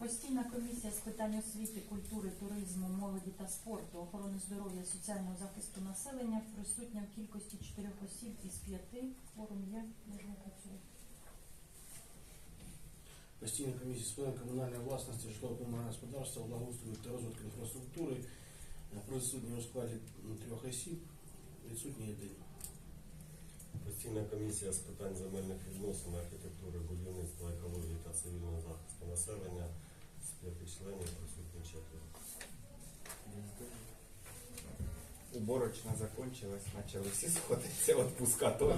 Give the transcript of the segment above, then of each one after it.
Постійна комісія з питань освіти, культури, туризму, молоді та спорту, охорони здоров'я, соціального захисту населення присутня в кількості чотирьох осіб із п'яти. Форум є, можна працювати. Постійна комісія з питань комунальної власності, житлово-комунального господарства, благоустрою та розвитку інфраструктури е, присутні у складі трьох осіб, відсутній один. Постійна комісія з питань земельних відносин, архітектури, будівництва, екології та цивільного захисту населення з п'яти членів присутні четверо. Уборочна закончилась, почали всі сходитися, отпуска теж.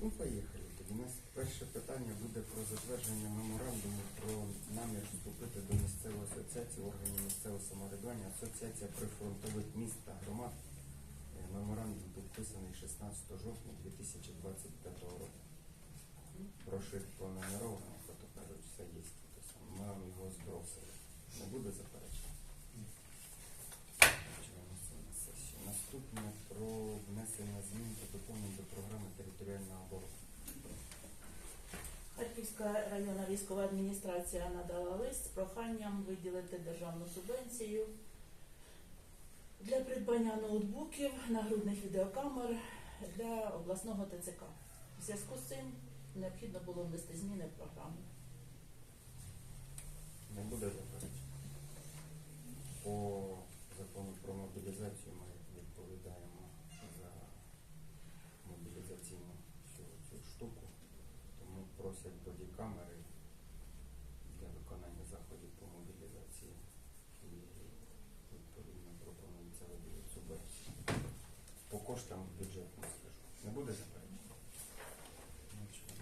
Ну, поїхали. У нас перше питання буде про затвердження меморандуму про намір вступити до місцевої асоціації органів місцевого самоврядування, асоціація прифронтових міст та громад. Е, Меморандум підписаний 16 жовтня 2025 року. Прошив пронумеровано, фото кажуть, все є. Тобто Ми вам його збросили. Не буде заперечень? Чуємо це на сесії. Наступне про внесення змін та доповнень до програми територіальної оборони. Харківська районна військова адміністрація надала лист з проханням виділити державну субвенцію для придбання ноутбуків, нагрудних відеокамер для обласного ТЦК. В зв'язку з цим необхідно було внести зміни в програму. Не буде заперечень. По закону про мобілізацію ми відповідаємо за мобілізаційну цю штуку. Тому просять бодікамери для виконання заходів по мобілізації. І відповідно пропонується виділити субвенцію. По коштам бюджету скажу. Не буде заперечень? Нічого.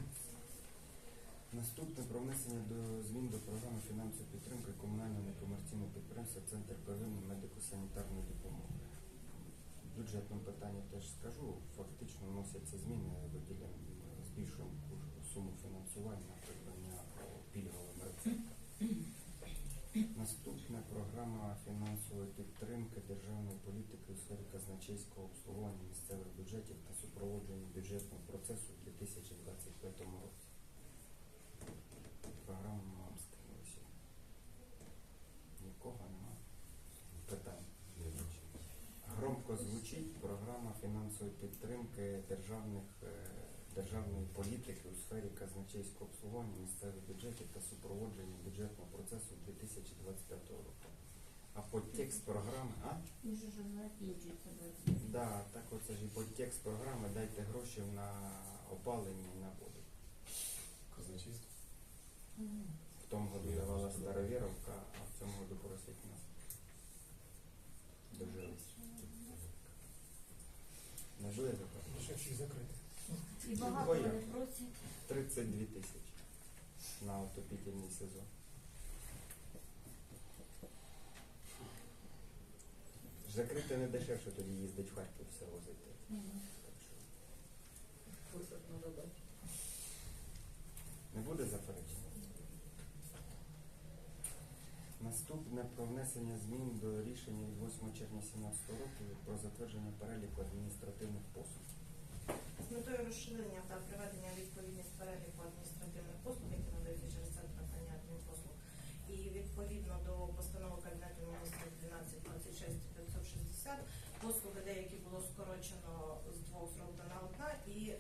Наступне про внесення до змін до програми фінансової підтримки комунального некомерційного підприємства Центр первинної медико-санітарної допомоги. В бюджетному питанні теж скажу, фактично вносяться зміни, виділяємо, збільшуємо суму фінансування на придбання по пільговим рецептам. Наступна програма фінансової підтримки державної політики у сфері казначейського обслуговування місцевих бюджетів та супроводження бюджетного процесу у 2025 році. Програму вам скинулася. Нікого нема. Питань. Громко звучить програма фінансової підтримки державних, е, державної політики у сфері казначейського обслуговування місцевих бюджетів та супроводження бюджетного процесу 2025 року. А подтекст програми, а? Дуже ж закінчується. Да, так оце ж і подтекст програми дайте гроші на опалення і на воду. Казначейство? В тому году давала Старовіровка, а в цьому году просить нас. Дожились. Не буде заплатити? І багато Двоє. вони просять. 32 тисячі на отопительний сезон. Закрити не дешевше тоді їздить в Харків все возити. Так що не буде заперечень? Наступне про внесення змін до рішення від 8 червня 2017 року про затвердження переліку адміністративних послуг. Метою розширення та приведення відповідність переліку адміністративних послуг, які надаються через центр надання адмінпослуг, і відповідно до постанови Кабінету міністрів 1226 560 послуги деякі було скорочено з двох зроблена одна, і е,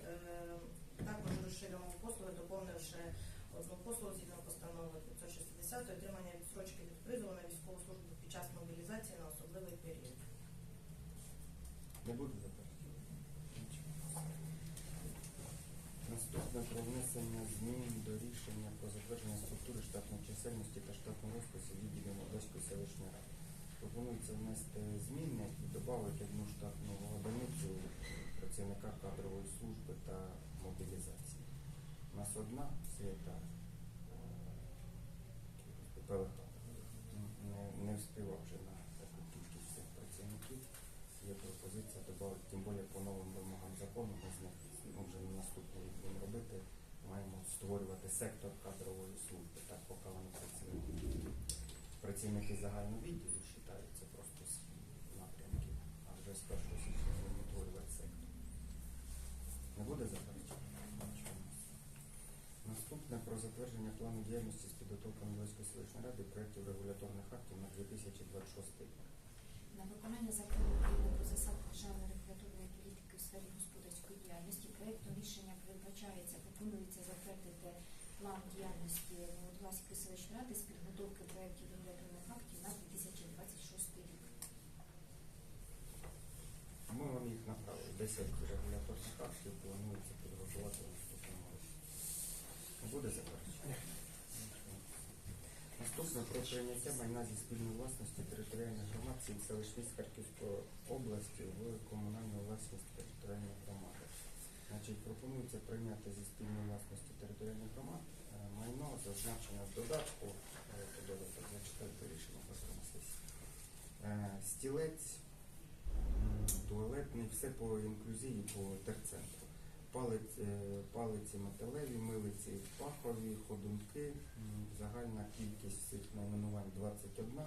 також розширюємо послуги, доповнивши одну послугу згідно постанови 560 отримання відстрочки від призову на військову службу під час мобілізації на особливий період. Не буде заперечень? Наступне про внесення змін до рішення про затвердження структури штатної чисельності та штатного розпису відділів Одеської селищної ради. Пропонується внести зміни і додати одну штатну одиницю працівника кадрової служби та мобілізації. У нас одна свята Не, не встигав вже на таку кількість працівників. Є пропозиція додати, тим більше по новим вимогам закону, ми з них наступний рік будемо робити. Маємо створювати сектор кадрової служби, так поки вони працюють. Працівники загального відділу вважаються просто з напрямків, а вже з першого січня будемо утворювати сектор. Не буде заперечень? Наступне про затвердження плану діяльності з підготовки Новоської селищної ради проєктів регуляторних актів на 2026 рік. На виконання закону України про засади державної регуляторної політики у сфері господарської діяльності проєктом рішення передбачається, пропонується затвердити план діяльності Новодолазької селищної ради з підготовки проєктів регуляторних актів на 2026 рік. Ми вам їх направили. 10 регуляторних актів планується підготувати в наступному році. Не буде заперечень? Наступне про прийняття майна зі спільної власності територіальних громад сіл селищ Харківської області в комунальну власність територіальної громади. Значить, пропонується прийняти зі спільної власності територіальних громад е, майно зазначене в додатку, е, то додаток рішення по сесії. Е, Стілець, туалетний, все по інклюзії, по терцентру. Палець, е, палиці металеві, милиці пахові, ходунки, загальна кількість цих найменувань 21,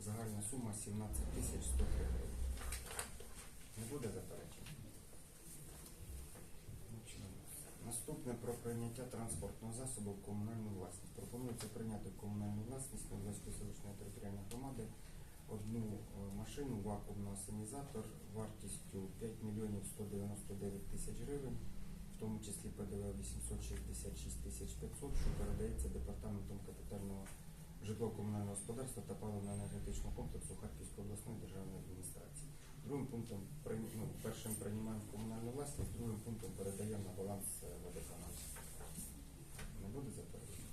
загальна сума 17 тисяч 103 гривень. Не буде заперечень? Нічого. Наступне про прийняття транспортного засобу в комунальну власність. Пропонується прийняти комунальну власність Новоської селищної територіальної громади одну е, машину, вакуумний асенізатор вартістю 5 мільйонів 199 тисяч гривень, в тому числі ПДВ 866 тисяч 500, що передається департаментом капітального житлово-комунального господарства та паливно-енергетичного комплексу Харківської обласної державної адміністрації. Другим пунктом ну, першим приймаємо комунальну власність, другим пунктом передаємо на баланс е, водоканалу. Не буде заперечень?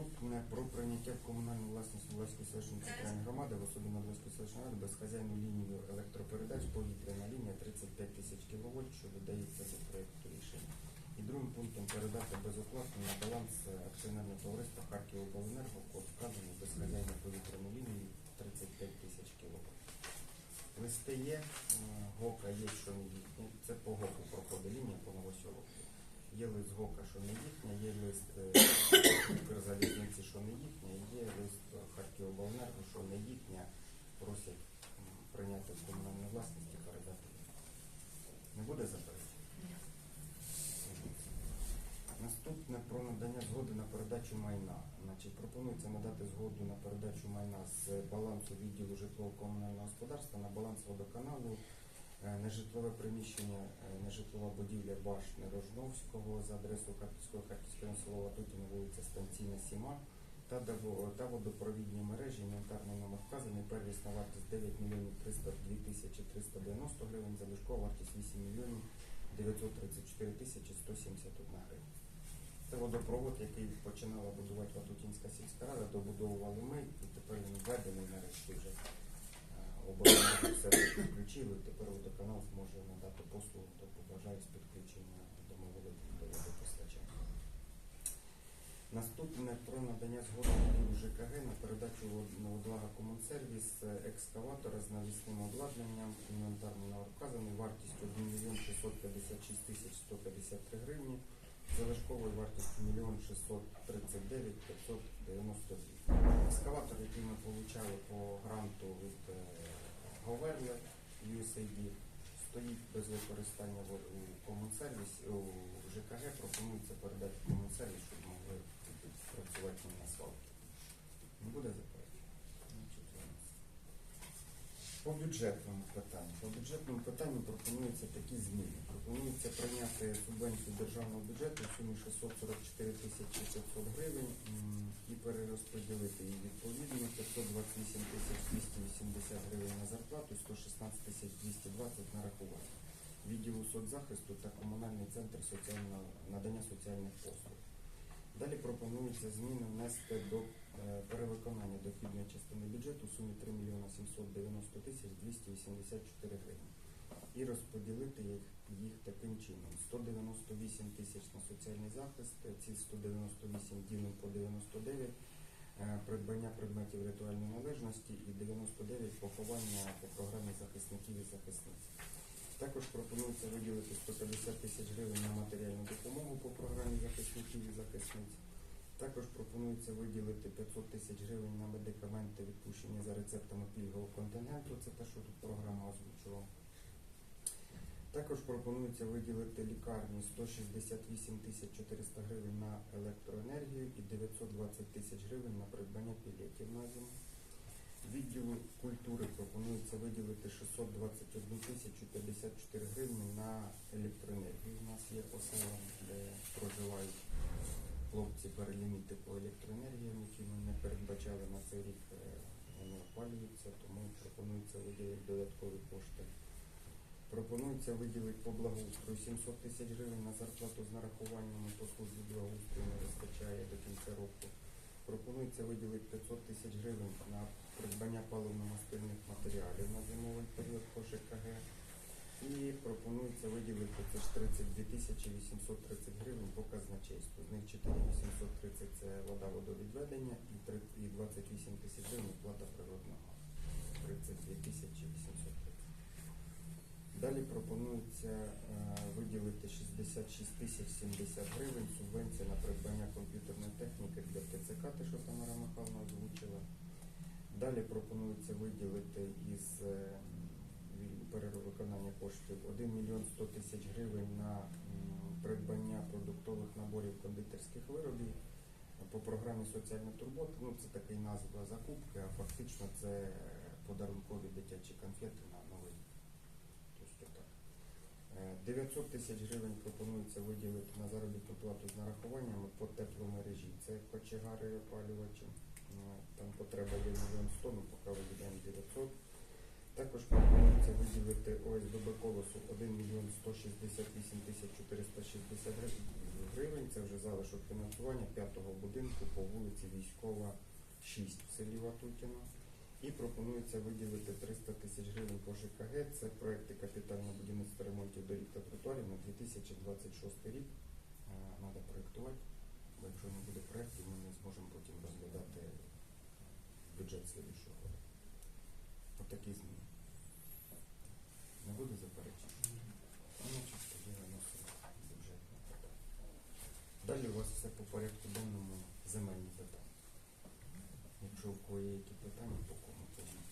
Наступне про прийняття в комунальну власність Волоської селищної територіальної громади в особі Волоської селищної ради безхазяйну лінію електропередач повітряна лінія 35 тисяч кВт, що додається до проєкту рішення. І другим пунктом передати безоплатно на баланс акціонерного товариства Харківобленерго код вказаний безхазяйну повітряну лінію 35 тисяч кВт. Листи є, ГОКа є, що не. Це по ГОКу проходить лінія по Новосьоловці. Є лист ГОКа, що не їхня, є лист е, Укрзалізниці, що не їхня, є лист Харківобленерго, що не їхня. Просять прийняти в комунальну власність і передати. Не буде заперечень? Наступне про надання згоди на передачу майна. Значить, пропонується надати згоду на передачу майна з балансу відділу житлово-комунального господарства на баланс водоканалу нежитлове приміщення, е, нежитлова будівля башни Рожновського за адресою Харківського Харківського село Латутіна, вулиця Станційна, Сіма та, та водопровідні мережі, інвентарний номер вказаний, первісна вартість 9 мільйонів 302 тисячі 390 гривень, залишкова вартість 8 мільйонів 934 тисячі 171 гривень. Це водопровод, який починала будувати Ватутінська сільська рада, добудовували ми, і тепер він введений нарешті вже. Е, Обов'язково все підключили, тепер водоканал зможе надати послугу, хто побажає з підключення домового до водопостачання. Наступне про надання згоди відділу ЖКГ на передачу на Водлага Комунсервіс е, екскаватора з навісним обладнанням, інвентарний номер вказаний, вартістю 1 мільйон 656 тисяч 153 гривні, залишковою вартістю 1 мільйон 639 592. Екскаватор, який ми отримали по гранту від Говерле USAID, стоїть без використання у комунсервісі, у ЖКГ пропонується передати комунсервіс, щоб могли працювати на асфальті. Не буде заперечень? Значить, у нас. По бюджетному питанню. По бюджетному питанню пропонуються такі зміни. Пропонується прийняти субвенцію державного бюджету в сумі 644 тисячі 500 гривень і перерозподілити її відповідно 528 тисяч 280 гривень на зарплату, 116 тисяч 220 на рахування. Відділу соцзахисту та комунальний центр соціального надання соціальних послуг. Далі пропонується зміни внести до е, перевиконання дохідної частини бюджету в сумі 3 мільйона 790 тисяч 284 гривні і розподілити їх, їх таким чином. 198 тисяч на соціальний захист, ці 198 ділимо по 99, е, придбання предметів ритуальної належності і 99 поховання по програмі захисників і захисниць. Також пропонується виділити 150 тисяч гривень на матеріальну допомогу по програмі захисників і захисниць. Також пропонується виділити 500 тисяч гривень на медикаменти відпущені за рецептами пільгового контингенту. Це те, що тут програма озвучувала. Також пропонується виділити лікарні 168 тисяч 400 гривень на електроенергію і 920 тисяч гривень на придбання пілетів на зиму. Відділу культури пропонується виділити 621 тисячу 54 гривні на електроенергію. У нас є по селам, де проживають хлопці переліміти по електроенергіям, які ми не передбачали на цей рік. е, Вони опалюються, тому пропонується виділити додаткові кошти. Пропонується виділити по благоустрою 700 тисяч гривень на зарплату з нарахуваннями по службі благоустрою не вистачає до кінця року. Пропонується виділити 500 тисяч гривень на придбання паливно-мастильних матеріалів на зимовий період по ЖКГ. І пропонується виділити це ж 32 тисячі 830 гривень по казначейству. З них 4 830 це вода водовідведення і 28 тисяч гривень плата природного. 32 тисячі 830. Далі пропонується е, виділити 66 тисяч 70 гривень субвенція на придбання комп'ютерної техніки для ТЦК, те, що Тамара Михайловна озвучила. Далі пропонується виділити із е, перевиконання коштів 1 мільйон 100 тисяч гривень на придбання продуктових наборів кондитерських виробів по програмі соціальна турбота. Ну, це така назва закупки, а фактично це е, подарункові дитячі конфети на новий. Тобто так. Е, 900 тисяч гривень пропонується виділити на заробітну плату з нарахуваннями по тепломережі. Це кочегари опалювачі. Там потреба є мільйон 100, ну поки виділяємо 900. Також пропонується виділити ОСББ колосу 1 мільйон 168 тисяч 460 гривень. Це вже залишок фінансування п'ятого будинку по вулиці Військова 6 в селі Ватутіно. І пропонується виділити 300 тисяч гривень по ЖКГ. Це проекти капітального будівництва ремонтів доріг та тротуарів на 2026 рік. Треба проєктувати, бо якщо не буде проєктів, ми не зможемо потім розглядати бюджет слідчого року. Отакі зміни. Не буде заперечень? Ну. Далі у вас все по порядку денному земельні питання. Якщо у кого є які питання, по кому кажіть.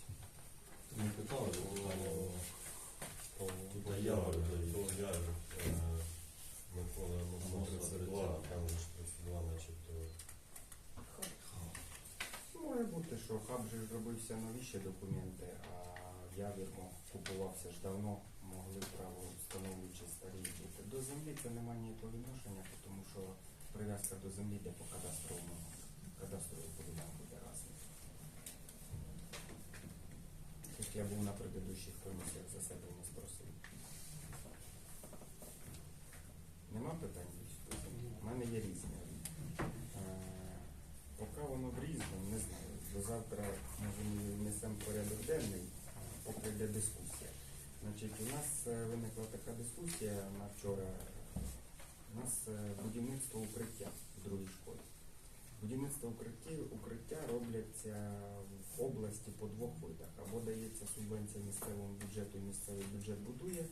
Не питали, але По тут Ягор, то Ягор, е, Микола, ну, 32, а там же ж 32, начебто. Може бути, що хаб же ж робився новіші документи, а явір мов, купувався ж давно, могли право встановлюючи старі бути. До землі це немає ніякого відношення, тому що прив'язка до землі йде по кадастровому кадастровому поділянку де разом. Як я був на предыдущих комісіях за себе не спросив. Дискусія на вчора. У нас е, будівництво укриття в другій школі. Будівництво укриття, робляться в області по двох видах. Або дається субвенція місцевому бюджету, і місцевий бюджет будує,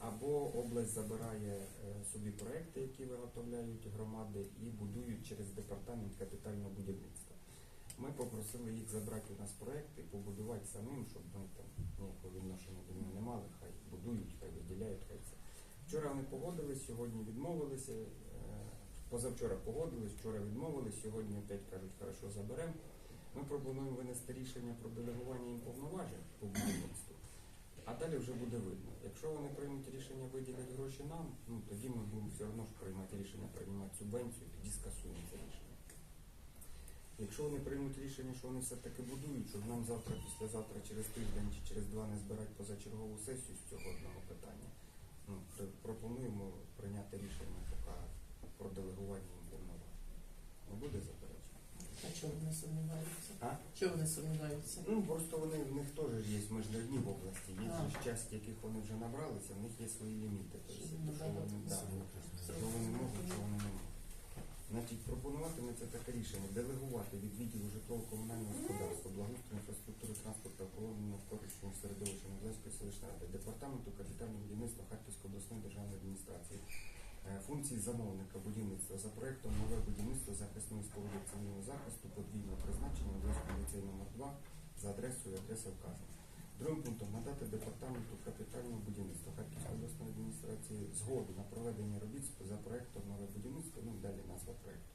або область забирає е, собі проекти, які виготовляють громади, і будують через департамент капітального будівництва. Ми попросили їх забрати у нас проекти, побудувати самим, щоб ми там ніякого відношення до нього не мали, хай будують, хай виділяють, хай це. Вчора вони погодились, сьогодні відмовилися. е, Позавчора погодились, вчора відмовились, сьогодні опять кажуть, хорошо, заберемо. Ми пропонуємо винести рішення про делегування їм повноважень по будівництву. А далі вже буде видно. Якщо вони приймуть рішення виділити гроші нам, ну тоді ми будемо все одно ж приймати рішення, приймати субвенцію, тоді скасуємо це рішення. Якщо вони приймуть рішення, що вони все-таки будують, щоб нам завтра, післязавтра, через тиждень чи через два не збирати позачергову сесію з цього одного питання, ну, пропонуємо прийняти рішення поки про делегування повноважень. Не буде заперечення? А чого вони сумніваються? А? Чого вони сумніваються? Ну, просто вони в них теж є, ми ж не одні в області, є ж часть, яких вони вже набралися, в них є свої ліміти. Тобто, що вони, да, що вони можуть, що вони не можуть. Значить, пропонувати ми це таке рішення, делегувати від відділу житлово-комунального господарства, благоустрою, інфраструктури, транспорту, екології, навколишнього середовища Мозельської селищної ради, департаменту капітального будівництва Харківської обласної державної адміністрації, е, функції замовника будівництва за проектом нове будівництво захисної споруди цивільного захисту подвійного призначення Мозельського ліцею номер 2 за адресою адреса вказана. Другим пунктом надати департаменту капітального будівництва обласної згоду на проведення робіт за проектом нове будівництво, ну і далі назва проекту.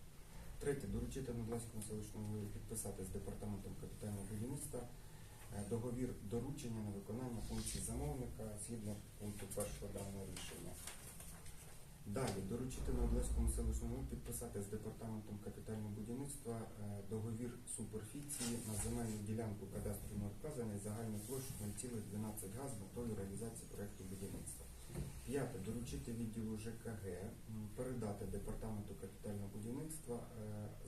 Третє, доручити Надлаському селищному голові підписати з департаментом капітального будівництва е, договір доручення на виконання функцій замовника згідно пункту першого даного рішення. Далі доручити Надлаському селищному голові підписати з департаментом капітального будівництва е, договір суперфіції на земельну ділянку кадастрового вказання загальною площею 0,12 га з метою реалізації будівництва. П'яте доручити відділу ЖКГ передати департаменту капітального будівництва е,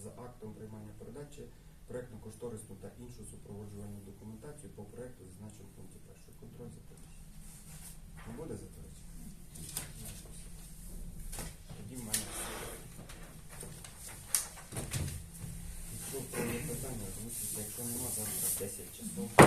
за актом приймання передачі проєктно кошторисну та іншу супроводжувальну документацію по проєкту зазначеному пункті першого контроль за Не буде заперечення? Тоді в мене питання, тому що якщо нема, завтра 10 часов.